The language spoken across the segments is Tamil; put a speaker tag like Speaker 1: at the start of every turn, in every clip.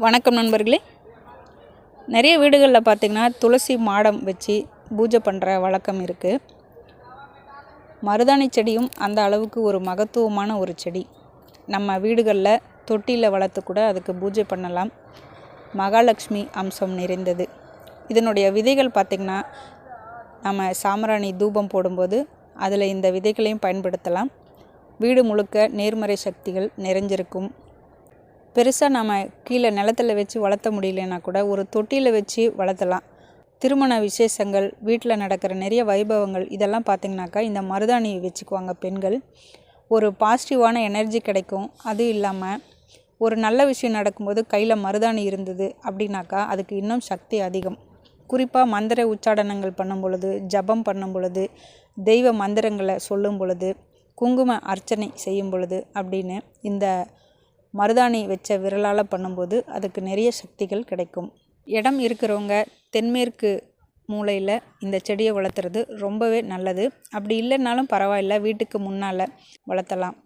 Speaker 1: வணக்கம் நண்பர்களே. நிறைய வீடுகளில் பார்த்திங்கன்னா துளசி மாடம் வச்சு பூஜை பண்ணுற வழக்கம் இருக்குது மருதாணி செடியும் அந்த அளவுக்கு ஒரு மகத்துவமான ஒரு செடி. நம்ம வீடுகளில் தொட்டியில் வளர்த்து கூட அதுக்கு பூஜை பண்ணலாம். மகாலட்சுமி அம்சம் நிறைந்தது. இதனுடைய விதைகள் பார்த்திங்கன்னா நம்ம சாம்பிராணி தூபம் போடும்போது அதில் இந்த விதைகளையும் பயன்படுத்தலாம். வீடு முழுக்க நேர்மறை சக்திகள் நிறைஞ்சிருக்கும். பெருசாக நம்ம கீழே நிலத்துல வச்சு வளர்த்த முடியலன்னா கூட ஒரு தொட்டியில் வச்சு வளர்த்தலாம். திருமண விசேஷங்கள் வீட்டில் நடக்கிற நிறைய வைபவங்கள் இதெல்லாம் பார்த்திங்கனாக்கா இந்த மருதாணி வச்சுக்குவாங்க பெண்கள். ஒரு பாசிட்டிவான எனர்ஜி கிடைக்கும். அது இல்லாமல் ஒரு நல்ல விஷயம் நடக்கும்போது கையில் மருதாணி இருந்தது அப்படின்னாக்கா அதுக்கு இன்னும் சக்தி அதிகம். குறிப்பாக மந்திர உச்சாடனங்கள் பண்ணும் பொழுது ஜபம் பண்ணும் பொழுது தெய்வ மந்திரங்களை சொல்லும் பொழுது குங்கும அர்ச்சனை செய்யும் பொழுது அப்படின்னு இந்த மருதாணி வச்ச விரலால் பண்ணும்போது அதுக்கு நிறைய சக்திகள் கிடைக்கும். இடம் இருக்கிறவங்க தென்மேற்கு மூலையில் இந்த செடியை வளர்த்துறது ரொம்பவே நல்லது. அப்படி இல்லைன்னாலும் பரவாயில்ல வீட்டுக்கு முன்னால் வளர்த்தலாம்.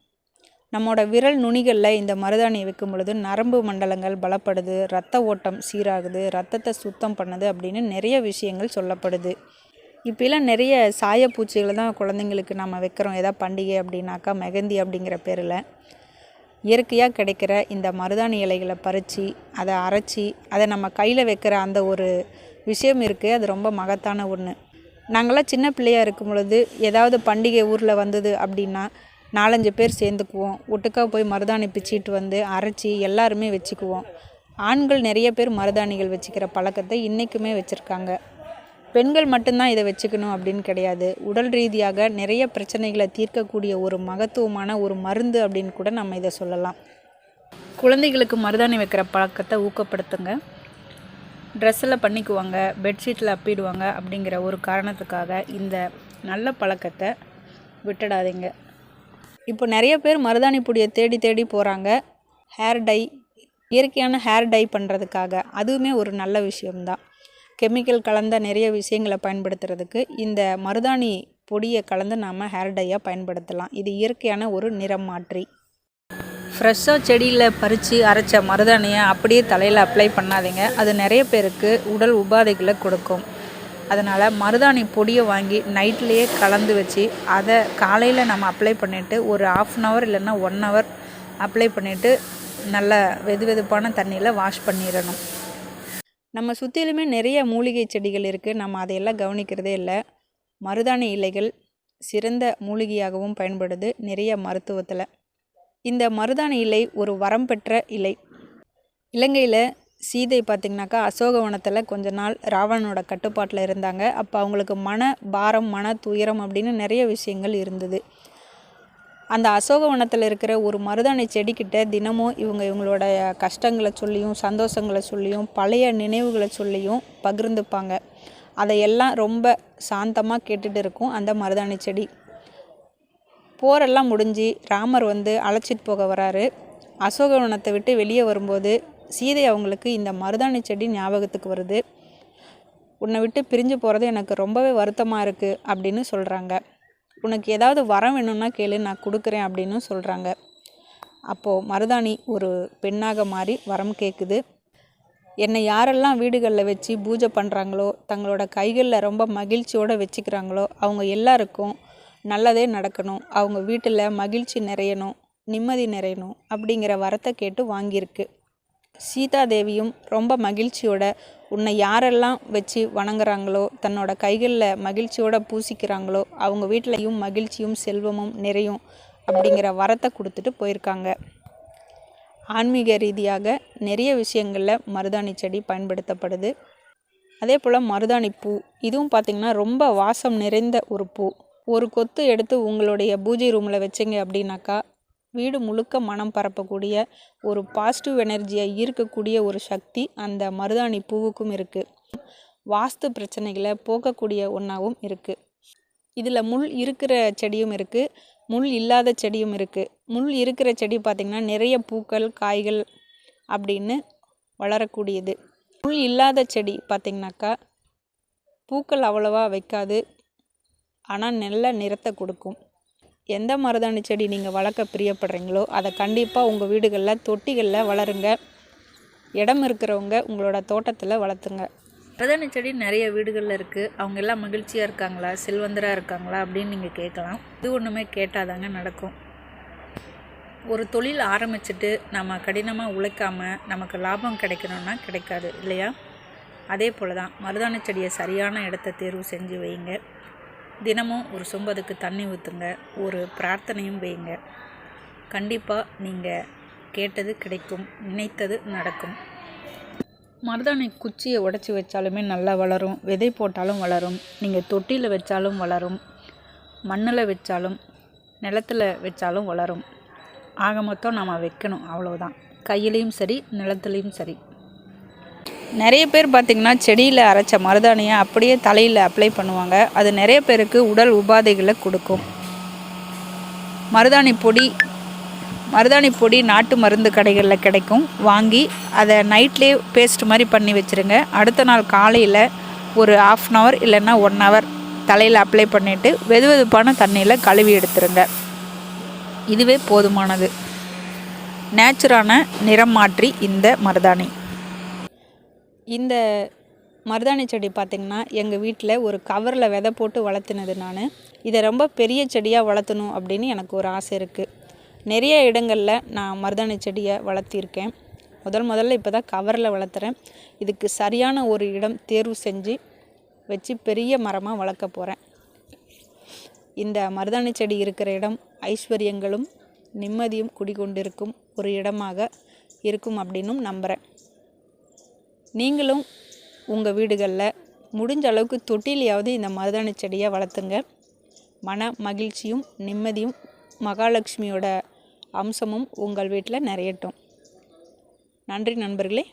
Speaker 1: நம்மளோட விரல் நுனிகளில் இந்த மருதாணி வைக்கும் பொழுது நரம்பு மண்டலங்கள் பலப்படுது ரத்த ஓட்டம் சீராகுது ரத்தத்தை சுத்தம் பண்ணுது அப்படின்னு நிறைய விஷயங்கள் சொல்லப்படுது. இப்போலாம் நிறைய சாயப்பூச்சிகளை தான் குழந்தைங்களுக்கு நம்ம வைக்கிறோம். ஏதாவது பண்டிகை அப்படின்னாக்கா மெகந்தி அப்படிங்கிற பேரில். இயற்கையாக கிடைக்கிற இந்த மருதாணி இலைகளை பறித்து அதை அரைச்சி அதை நம்ம கையில் வைக்கிற அந்த ஒரு விஷயம் இருக்குது அது ரொம்ப மகத்தான ஒன்று நாங்களாம் சின்ன பிள்ளையாக இருக்கும் பொழுது ஏதாவது பண்டிகை ஊரில் வந்தது அப்படின்னா நாலஞ்சு பேர் சேர்ந்துக்குவோம். ஒட்டுக்கா போய் மருதாணி பிச்சிட்டு வந்து அரைச்சி எல்லாருமே வச்சுக்குவோம். ஆண்கள் நிறைய பேர் மருதாணிகள் வச்சுக்கிற பழக்கத்தை இன்றைக்குமே வச்சுருக்காங்க. பெண்கள் மட்டும்தான் இதை வச்சுக்கணும் அப்படின்னு கிடையாது. உடல் ரீதியாக நிறைய பிரச்சனைகளை தீர்க்கக்கூடிய ஒரு மகத்துவமான ஒரு மருந்து அப்படின்னு கூட நம்ம இதை சொல்லலாம். குழந்தைகளுக்கு மருதாணி வைக்கிற பழக்கத்தை ஊக்கப்படுத்துங்க. ட்ரெஸ்ஸில் பண்ணிக்குவாங்க பெட்ஷீட்டில் அப்பிடுவாங்க அப்படிங்கிற ஒரு காரணத்துக்காக இந்த நல்ல பழக்கத்தை விட்டுடாதீங்க. இப்போ நிறைய பேர் மருதாணி பொடியை தேடி தேடி போகிறாங்க ஹேர் டை இயற்கையான ஹேர் டை பண்ணுறதுக்காக அதுவுமே ஒரு நல்ல விஷயம்தான். கெமிக்கல் கலந்த நிறைய விஷயங்களை பயன்படுத்துறதுக்கு இந்த மருதாணி பொடியை கலந்து நாம் ஹேர் டையாக பயன்படுத்தலாம். இது இயற்கையான ஒரு நிறம் மாற்றி. ஃப்ரெஷ்ஷாக செடியில் பறித்து அரைச்ச மருதாணியை அப்படியே தலையில் அப்ளை பண்ணாதீங்க. அது நிறைய பேருக்கு உடல் உபாதைகளை கொடுக்கும். அதனால் மருதாணி பொடியை வாங்கி நைட்லேயே கலந்து வச்சு அதை காலையில் நம்ம அப்ளை பண்ணிவிட்டு ஒரு ஆஃப் அன் ஹவர் இல்லைன்னா ஒன் ஹவர் அப்ளை பண்ணிவிட்டு நல்ல வெது வெதுப்பான தண்ணியில் வாஷ் பண்ணிடணும். நம்ம சுற்றிலுமே நிறைய மூலிகை செடிகள் இருக்குது நம்ம அதையெல்லாம் கவனிக்கிறதே இல்லை. மருதாணி இலைகள் சிறந்த மூலிகையாகவும் பயன்படுது நிறைய மருத்துவத்தில். இந்த மருதாணி இலை ஒரு வரம் பெற்ற இலை. இலங்கையில் சீதை பார்த்திங்கனாக்கா அசோகவனத்தில் கொஞ்ச நாள் ராவணனோட கட்டுப்பாட்டில் இருந்தாங்க. அப்போ அவங்களுக்கு மன பாரம் மன துயரம் அப்படின்னு நிறைய விஷயங்கள் இருந்தது. அந்த அசோகவனத்தில் இருக்கிற ஒரு மருதாணி செடிக்கிட்ட தினமும் இவங்க இவங்களோட கஷ்டங்களை சொல்லியும் சந்தோஷங்களை சொல்லியும் பழைய நினைவுகளை சொல்லியும் பகிர்ந்துப்பாங்க. அதையெல்லாம் ரொம்ப சாந்தமாக கேட்டுட்டு இருக்கும் அந்த மருதாணி செடி. போரெல்லாம் முடிஞ்சு ராமர் வந்து அழைச்சிட்டு போக வராரு. அசோகவனத்தை விட்டு வெளியே வரும்போது சீதை அவங்களுக்கு இந்த மருதாணி செடி ஞாபகத்துக்கு வருது. உன்னை விட்டு பிரிஞ்சு போகிறது எனக்கு ரொம்பவே வருத்தமாக இருக்குது அப்படின்னு சொல்கிறாங்க உனக்கு ஏதாவது வரம் வேணும்னா கேளு நான் கொடுக்குறேன் அப்படின்னு சொல்கிறாங்க அப்போது மருதாணி ஒரு பெண்ணாக மாறி வரம் கேட்குது என்னை யாரெல்லாம் வீடுகளில் வச்சு பூஜை பண்ணுறாங்களோ தங்களோட கைகளில் ரொம்ப மகிழ்ச்சியோடு வச்சுக்கிறாங்களோ அவங்க எல்லாருக்கும் நல்லதே நடக்கணும். அவங்க வீட்டில் மகிழ்ச்சி நிறையணும் நிம்மதி நிறையணும் அப்படிங்கிற வரத்தை கேட்டு வாங்கியிருக்கு. சீதாதேவியும் ரொம்ப மகிழ்ச்சியோட உன்னை யாரெல்லாம் வச்சு வணங்குறாங்களோ தன்னோட கைகளில் மகிழ்ச்சியோட பூசிக்கிறாங்களோ அவங்க வீட்டிலையும் மகிழ்ச்சியும் செல்வமும் நிறையும் அப்படிங்கிற வரத்தை கொடுத்துட்டு போயிருக்காங்க. ஆன்மீக ரீதியாக நிறைய விஷயங்களில் மருதாணி செடி பயன்படுத்தப்படுது. அதே போல் மருதாணி பூ இதுவும் பார்த்திங்கன்னா ரொம்ப வாசம் நிறைந்த ஒரு பூ. ஒரு கொத்து எடுத்து உங்களுடைய பூஜை ரூமில் வச்சிங்க அப்படின்னாக்கா வீடு முழுக்க மனம் பரப்பக்கூடிய ஒரு பாசிட்டிவ் எனர்ஜியை ஈர்க்கக்கூடிய ஒரு சக்தி அந்த மருதாணி பூவுக்கும் இருக்குது வாஸ்து பிரச்சனைகளை போக்கக்கூடிய ஒன்றாவும் இருக்குது இதில் முள் இருக்கிற செடியும் இருக்குது முள் இல்லாத செடியும் இருக்குது முள் இருக்கிற செடி பார்த்திங்கன்னா நிறைய பூக்கள் காய்கள் அப்படின்னு வளரக்கூடியது. முள் இல்லாத செடி பார்த்திங்கனாக்கா பூக்கள் அவ்வளவா வைக்காது ஆனால் நல்ல நிறத்தை கொடுக்கும். எந்த மருதாணி செடி நீங்கள் வளர்க்க பிரியப்படுறீங்களோ அதை கண்டிப்பாக உங்கள் வீடுகளில் தொட்டிகளில் வளருங்க. இடம் இருக்கிறவங்க உங்களோட தோட்டத்தில் வளர்த்துங்க. மருதாணி செடி நிறைய வீடுகளில் இருக்குது அவங்க எல்லாம் மகிழ்ச்சியாக இருக்காங்களா? செல்வந்தராக இருக்காங்களா? அப்படின்னு நீங்கள் கேட்கலாம். இது ஒன்றுமே கேட்டாதாங்க நடக்கும். ஒரு தொழில் ஆரம்பிச்சுட்டு நம்ம கடினமாக உழைக்காமல் நமக்கு லாபம் கிடைக்கணும்னா கிடைக்காது இல்லையா? அதே போல் தான் மருதாணி செடியை சரியான இடத்த தேர்வு செஞ்சு வைங்க. தினமும் ஒரு சொம்பதுக்கு தண்ணி ஊற்றுங்க ஒரு பிரார்த்தனையும் வைங்க கண்டிப்பாக நீங்கள் கேட்டது கிடைக்கும் நினைத்தது நடக்கும். மருதாணி குச்சியை உடச்சி வச்சாலுமே நல்லா வளரும் விதை போட்டாலும் வளரும் நீங்கள் தொட்டியில் வச்சாலும் வளரும் மண்ணில் வச்சாலும் நிலத்தில் வச்சாலும் வளரும். ஆக மொத்தம் நாம் வைக்கணும் அவ்வளோதான் கையிலையும் சரி நிலத்துலேயும் சரி. நிறைய பேர் பார்த்திங்கன்னா செடியில் அரைச்ச மருதாணியை அப்படியே தலையில் அப்ளை பண்ணுவாங்க. அது நிறைய பேருக்கு உடல் உபாதைகளை கொடுக்கும். மருதாணி பொடி மருதாணி பொடி நாட்டு மருந்து கடைகளில் கிடைக்கும். வாங்கி அதை நைட்லேயே பேஸ்ட் மாதிரி பண்ணி வச்சுருங்க. அடுத்த நாள் காலையில் ஒரு ஆஃப் அன் ஹவர் இல்லைன்னா ஒன் ஹவர் தலையில் அப்ளை பண்ணிவிட்டு வெது வெதுப்பான தண்ணியில் கழுவி எடுத்துருங்க. இதுவே போதுமானது. நேச்சுரான நிறம் மாற்றி இந்த மருதாணி. இந்த மருதாணி செடி பார்த்திங்கன்னா எங்கள் வீட்டில் ஒரு கவரில் விதை போட்டு வளர்த்துனது நான். இதை ரொம்ப பெரிய செடியாக வளர்த்தணும் அப்படின்னு எனக்கு ஒரு ஆசை இருக்குது நிறைய இடங்களில் நான் மருதாணி செடியை வளர்த்திருக்கேன். முதல் முதல்ல இப்போ தான் கவரில் வளர்த்துறேன். இதுக்கு சரியான ஒரு இடம் தேர்வு செஞ்சு வச்சு பெரிய மரமாக வளர்க்க போகிறேன் இந்த மருதாணி செடி இருக்கிற இடம் ஐஸ்வர்யங்களும் நிம்மதியும் குடிகொண்டிருக்கும் ஒரு இடமாக இருக்கும் அப்படின்னும் நம்புகிறேன் நீங்களும் உங்கள் வீடுகளில் முடிஞ்ச அளவுக்கு தொட்டிலையாவது இந்த மருதாணி செடியை வளர்த்துங்க. மன மகிழ்ச்சியும் நிம்மதியும் மகாலட்சுமியோட அம்சமும் உங்கள் வீட்டில் நிறையட்டும். நன்றி நண்பர்களே.